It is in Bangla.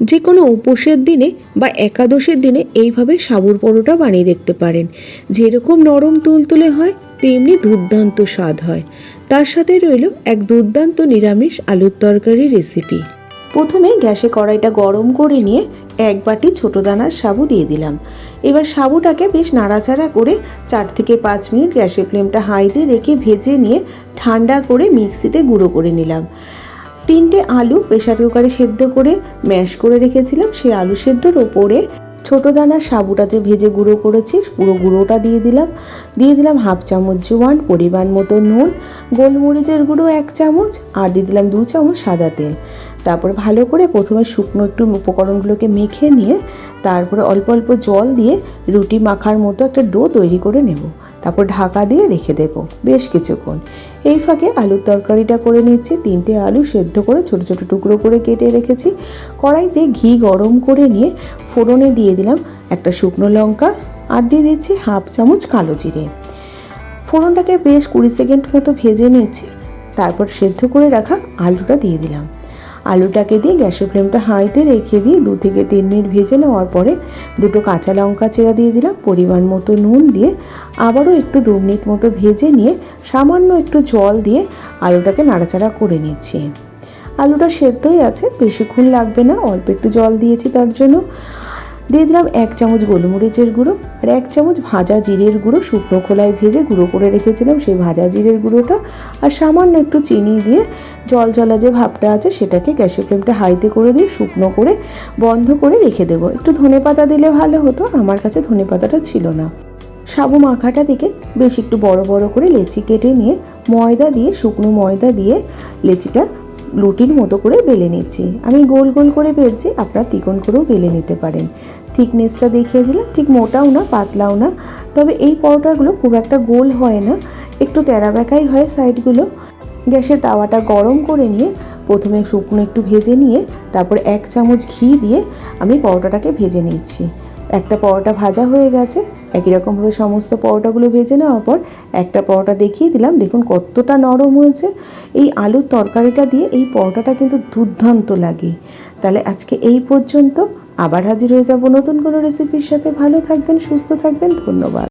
যে কোনো উপোসের দিনে বা একাদশের দিনে এইভাবে সাবুর পরোটা বানিয়ে দেখতে পারেন। যেরকম নরম তুলতুলে হয়, তেমনি দুর্দান্ত স্বাদ হয়। তার সাথে রইল এক দুর্দান্ত নিরামিষ আলুর তরকারি রেসিপি প্রথমে গ্যাসে কড়াইটা গরম করে নিয়ে এক বাটি ছোটো দানার সাবু দিয়ে দিলাম। এবার সাবুটাকে বেশ নাড়াচাড়া করে চার থেকে পাঁচ মিনিট গ্যাসের ফ্লেমটা হাইতে রেখে ভেজে নিয়ে ঠান্ডা করে মিক্সিতে গুঁড়ো করে নিলাম। তিনটে আলু প্রেশার কুকারে সেদ্ধ করে ম্যাশ করে রেখেছিলাম। সেই আলু সেদ্ধর ওপরে ছোটো দানা সাবুটা যে ভেজে গুঁড়ো করেছি, পুরো গুঁড়োটা দিয়ে দিলাম। দিয়ে দিলাম হাফ চামচ জোয়ান, পরিমাণ মতো নুন, গোলমরিচের গুঁড়ো এক চামচ, আর দিয়ে দিলাম দু চামচ সাদা তেল। তারপর ভালো করে প্রথমে শুকনো একটু উপকরণগুলোকে মেখে নিয়ে তারপরে অল্প অল্প জল দিয়ে রুটি মাখার মতো একটা ডো তৈরি করে নেব। তারপর ঢাকা দিয়ে রেখে দেবো বেশ কিছুক্ষণ। এই ফাঁকে আলুর তরকারিটা করে নিচ্ছি, তিনটে আলু সেদ্ধ করে ছোট ছোট টুকরো করে কেটে রেখেছি। কড়াইতে ঘি গরম করে নিয়ে ফোড়নে দিয়ে দিলাম একটা শুকনো লঙ্কা আর দিয়ে দিচ্ছি হাফ চামচ কালো জিরে। ফোড়নটাকে বেশ কুড়ি সেকেন্ড মতো ভেজে নিয়েছি তারপর সেদ্ধ করে রাখা আলুটা দিয়ে দিলাম। আলুটাকে দিয়ে গ্যাসের ফ্লেমটা হাঁইতে রেখে দিয়ে দু থেকে তিন মিনিট ভেজে নেওয়ার পরে দুটো কাঁচা লঙ্কা চেরা দিয়ে দিলাম, পরিমাণ মতো নুন দিয়ে আবারও একটু দু মিনিট মতো ভেজে নিয়ে সামান্য একটু জল দিয়ে আলুটাকে নাড়াচাড়া করে নিচ্ছি। আলুটা সেদ্ধই আছে, বেশিক্ষণ লাগবে না, অল্প একটু জল দিয়েছি তার জন্য। দিয়ে দিলাম এক চামচ গোলমরিচের গুঁড়ো আর এক চামচ ভাজা জিরের গুঁড়ো। শুকনো খোলায় ভেজে গুঁড়ো করে রেখেছিলাম সেই ভাজা জিরের গুঁড়োটা। আর সামান্য একটু চিনি দিয়ে জল জলা যে ভাবটা আছে সেটাকে গ্যাসের ফ্লেমটা হাইতে করে দিয়ে শুকনো করে বন্ধ করে রেখে দেবো। একটু ধনে পাতা দিলে ভালো হতো, আমার কাছে ধনে পাতাটা ছিল না। সাবু মাখাটা থেকে বেশ একটু বড় বড় করে লেচি কেটে নিয়ে ময়দা দিয়ে, শুকনো ময়দা দিয়ে লেচিটা লুটির মতো করে বেলে নিচ্ছি। আমি গোল গোল করে বেলছি, আপনারা তিকোন করেও বেলে নিতে পারেন। থিকনেসটা দেখিয়ে দিলাম, ঠিক মোটাও না, পাতলাও না। তবে এই পরোটাগুলো খুব একটা গোল হয় না, একটু তেরা বেঁকাই হয় সাইডগুলো। গ্যাসে তাওয়াটা গরম করে নিয়ে, প্রথমে শুকনো একটু ভেজে নিয়ে, তারপর এক চামচ ঘি দিয়ে আমি পরোটাটাকে ভেজে নিচ্ছি। একটা পরোটা ভাজা হয়ে গেছে, একই রকমভাবে সমস্ত পরোটাগুলো ভেজে নেওয়ার পর একটা পরোটা দেখিয়ে দিলাম, দেখুন কতটা নরম হয়েছে। এই আলুর তরকারিটা দিয়ে এই পরোটাটা কিন্তু দুর্দান্ত লাগে। তাহলে আজকে এই পর্যন্ত, আবার হাজির হয়ে যাব নতুন কোনো রেসিপির সাথে। ভালো থাকবেন, সুস্থ থাকবেন, ধন্যবাদ।